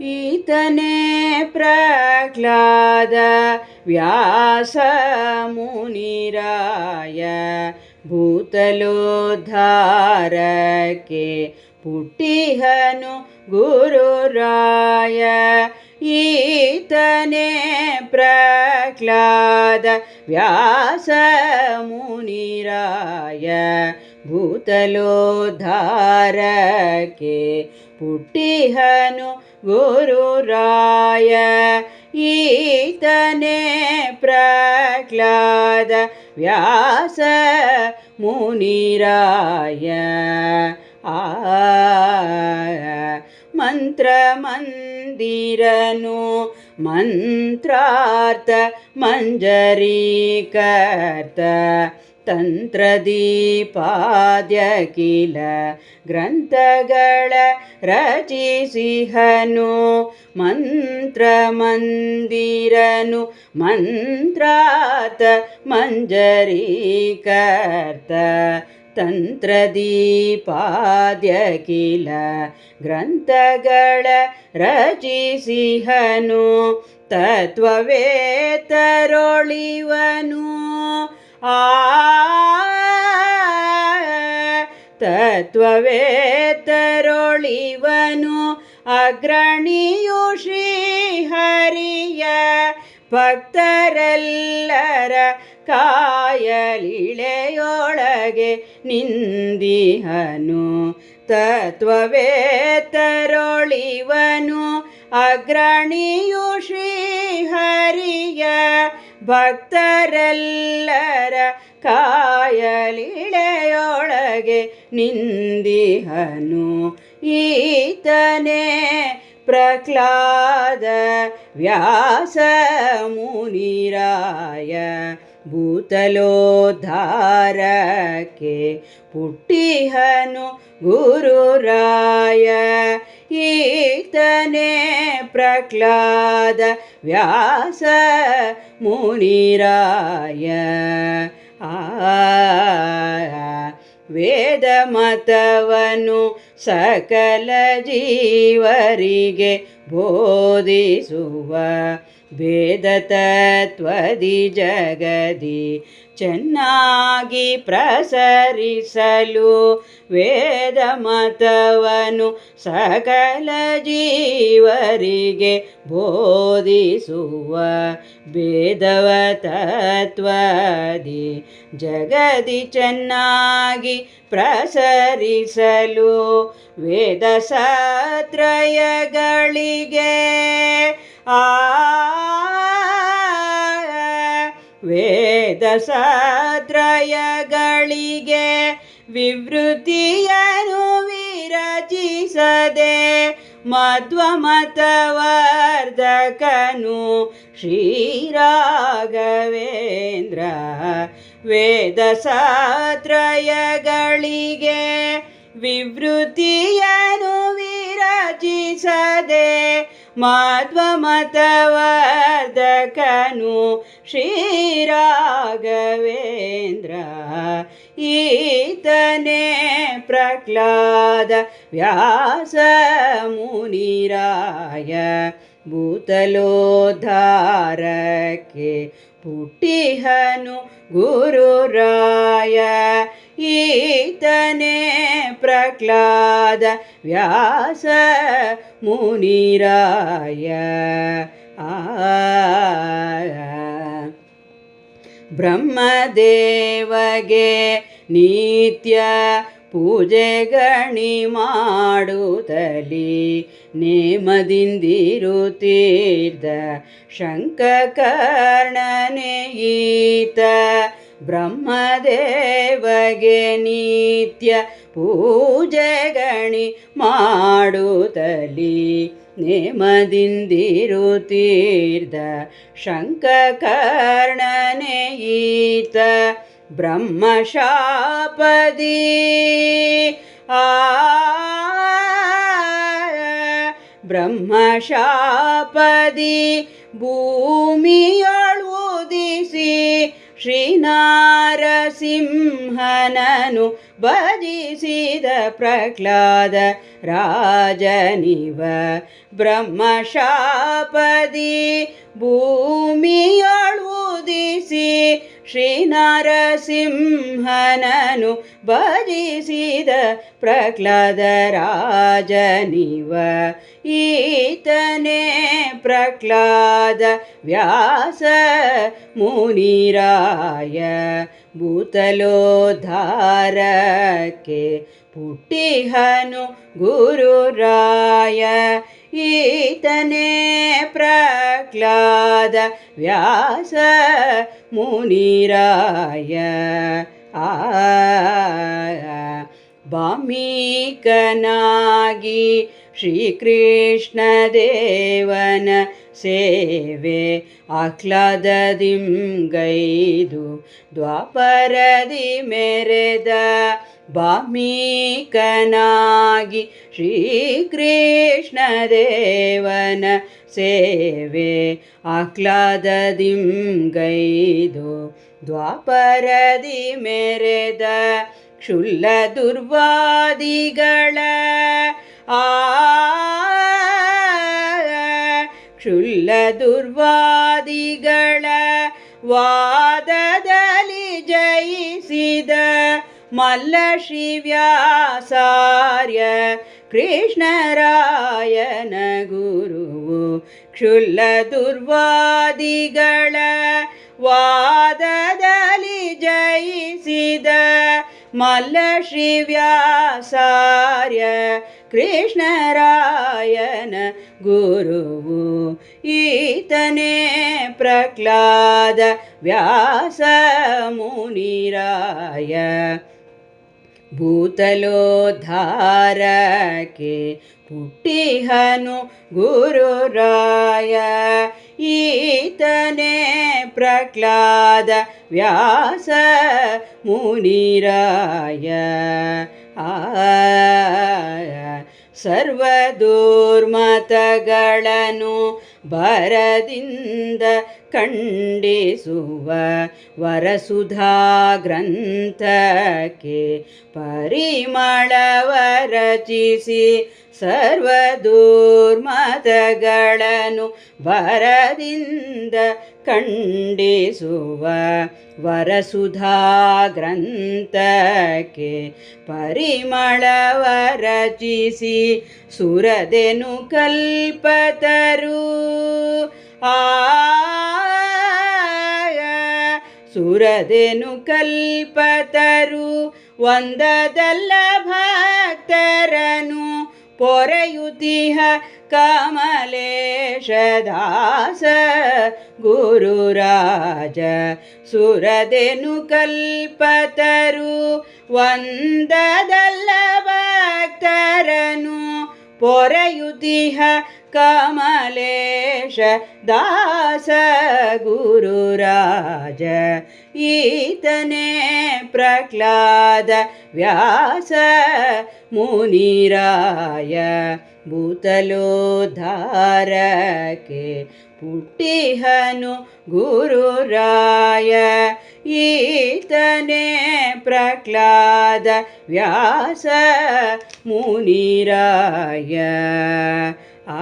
ಈತನೇ ಪ್ರಹ್ಲಾದ ವ್ಯಾಸ ಮುನಿರಾಯ ಭೂತಲೋದ್ಧಾರಕ್ಕೆ ಪುಟ್ಟಿಹನು ಗುರುರಾಯ ಈತನೇ ಪ್ರಹ್ಲಾದ ವ್ಯಾಸ ಮುನಿರಾಯ ಭೂತಲೋದ್ಧಾರಕ್ಕೆ गुरुराय ईतने प्रह्लाद व्यास मुनिराय। आ मन्त्रमन्दिरनु मन्त्रार्थ मञ्जरीकर्त। ಮಂತ್ರಾರ್ಥ ಮಂಜರೀಕರ್ತ ತಂತ್ರದೀಪಾದ್ಯ ಕಿಲ ಗ್ರಂಥಗಳ ರಚಿಸಿಹನು ಮಂತ್ರ ಮಂದಿರನು ಮಂತ್ರಾರ್ಥ ಮಂಜರೀಕರ್ತ ತಂತ್ರದೀಪಾದ್ಯ ಕಿಲ ಗ್ರಂಥಗಳ ರಚಿಸಿಹನು ತತ್ವವೇತರೊಳಿವನು ಆ ತತ್ವವೇತರೊಳಿವನು ಅಗ್ರಣಿಯು ಶ್ರೀಹರಿಯ ಭಕ್ತರೆಲ್ಲರ ಕಾಯಲಿಳೆಯೊಳಗೆ ನಿಂದಿಹನು. ತತ್ವವೇತರೊಳಿವನು ಅಗ್ರಣಿಯು ಶ್ರೀಹರಿಯ ಭಕ್ತರೆಲ್ಲರ ಕಾಯಲಿಳೆಯೊಳಗೆ ನಿಂದಿಹನು. ಈತನೇ ಪ್ರಹ್ಲಾದ ವ್ಯಾಸ ಮುನಿರಾಯ. ಭೂತಲೋದ್ಧಾರಕ್ಕೆ ಪುಟ್ಟಿಹನು ಗುರುರಾಯ. ಈತನೇ ಪ್ರಹ್ಲಾದ ವ್ಯಾಸ ಮುನಿರಾಯ. ಆ ವೇದ ಮತವನು ಸಕಲ ಜೀವರಿಗೆ ಬೋಧಿಸುವ ವೇದ ತತ್ವದಿ ಜಗದಿ ಚೆನ್ನಾಗಿ ಪ್ರಸರಿಸಲು ವೇದ ಮತವನು ಸಕಲ ಜೀವರಿಗೆ ಬೋಧಿಸುವ ವೇದವ ತತ್ವದಿ ಜಗದಿ ಚೆನ್ನಾಗಿ ಪ್ರಸರಿಸಲು ವೇದ ಸತ್ರಯಗಳಿಗೆ ಆ ವೇದ ಸತ್ರಯಗಳಿಗೆ ವಿವೃತಿಯನು ವಿರಚಿಸದೆ ಮಧ್ವಮತವರ್ಧಕನು ಶ್ರೀರಾಘವೇಂದ್ರ. ವೇದ ಸತ್ರಯಗಳಿಗೆ ವಿವೃತಿಯನು ವಿರಚಿಸದೆ ಮಧ್ವಮತವರ್ಧಕನು ಶ್ರೀರಾಘವೇಂದ್ರ ಈತನೇ ಪ್ರಹ್ಲಾದ ವ್ಯಾಸ ಮುನಿರಾಯ ಭೂತಲೋದ್ಧಾರಕ್ಕೆ ಪುಟ್ಟಿಹನು ಗುರುರಾಯ ಈತನೇ ಪ್ರಹ್ಲಾದ ವ್ಯಾಸ ಮುನಿರಾಯ ಆ ಬ್ರಹ್ಮದೇವಗೆ ನಿತ್ಯ ಪೂಜೆ ಗಣಿ ಮಾಡುತ್ತಲಿ ನೇಮದಿಂದಿರುತ್ತೀರ್ದ ಶಂಕಕರ್ಣನೆ ಈತ ಬ್ರಹ್ಮದೇವಗೆ ನಿತ್ಯ ಪೂಜೆ ಗಣಿ ಮಾಡುತ್ತಲಿ. ನೇಮದಿಂದಿರುತ್ತೀರ್ದ ಶಂಕಕರ್ಣನೆ ಈತ ಬ್ರಹ್ಮಶಾಪದಿ. ಆ ಬ್ರಹ್ಮಶಾಪದಿ ಭೂಮಿಯಳುದಿಸಿ ಶ್ರೀನಾರಸಿಂಹನನು ಭಜಿಸಿದ ಪ್ರಹ್ಲಾದ ರಾಜನಿವ ಬ್ರಹ್ಮಶಾಪದಿ ಭೂಮಿಯೊಳುದಿಸಿ ಶ್ರೀನರಸಿಂಹನನು ಭಜಿಸಿದ ಪ್ರಹ್ಲಾದ ರಾಜನಿವ ಈತನೇ ಪ್ರಹ್ಲಾದ ವ್ಯಾಸ ಮುನಿರಾಯ ಭೂತಲೋದ್ಧಾರಕ್ಕೆ ಪುಟ್ಟಿಹನು ಗುರುರಾಯ ಈತನೇ ಪ್ರಹ್ಲಾದ ವ್ಯಾಸ ಮುನಿರಾಯ ಆ ಬಾಮೀಕನಾಗಿ ಶ್ರೀಕೃಷ್ಣ ದೇವನ ಸೇವೆ ಆಹ್ಲಾದದಿಂ ಗೈದು ದ್ವಾಪರದಿ ಮೆರೆದ ಬಾಮೀಕನಾಗಿ ಶ್ರೀಕೃಷ್ಣ ದೇವನ ಸೇವೆ ಆಹ್ಲಾದದಿಂ ಗೈದು ದ್ವಾಪರದಿ ಮೆರೆದ ಕ್ಷುಲ್ಲ ದುರ್ವಾದಿಗಳ ಆ ಕ್ಷುಲ್ಲ ದುರ್ವಾದಿಗಳ ವಾದದಲ್ಲಿ ಜಯಿಸಿದ ಮಲ್ಲ ಶ್ರೀವ್ಯಾಸಾರ್ಯ ಕೃಷ್ಣರಾಯನ ಗುರುವು ಕ್ಷುಲ್ಲ ದುರ್ವಾದಿಗಳ ವಾದದಲ್ಲಿ ಜಯಿಸಿದ ಮಲ್ಲ ಶ್ರೀವ್ಯಾಸಾರ್ಯ ಕೃಷ್ಣರಾಯನ ಗುರುವು ಈತನೇ ಪ್ರಹ್ಲಾದ ವ್ಯಾಸ ಮುನಿರಾಯ ಭೂತಲೋದ್ಧಾರಕ್ಕೆ ಪುಟ್ಟಿಹನು ಗುರುರಾಯ ಈತನೇ ಪ್ರಹ್ಲಾದ ವ್ಯಾಸ ಮುನಿರಾಯ ಆ ಸರ್ವ ದುರ್ಮತಗಳನು ಭರದಿಂದ ಖಂಡಿಸುವ ವರಸುಧಾ ಗ್ರಂಥಕ್ಕೆ ಪರಿಮಳವ ರಚಿಸಿ ಸರ್ವ ದುರ್ಮತಗಳನ್ನು ವರದಿಂದ ಖಂಡಿಸುವ ವರಸುಧಾ ಗ್ರಂಥಕ್ಕೆ ಪರಿಮಳವ ರಚಿಸಿ ಸುರದೆನು ಕಲ್ಪತರು ಆ ಸುರದೆನು ಕಲ್ಪತರು ಒಂದದಲ್ಲ ಭಕ್ತರನು ಪೊರೆಯುತಿಹ ಕಮಲೇಶ ದಾಸ ಗುರುರಾಜ ಸುರದೆನು ಕಲ್ಪತರು ಒಂದದಲ್ಲ ಭಕ್ತರನು पोरयुतिह कमलेश दास गुरुराज। ईतने प्रह्लाद व्यास मुनिराय। भूतलोद्धारके पुटिहनु गुरुराय ईतने प्रह्लाद व्यास मुनिराय आ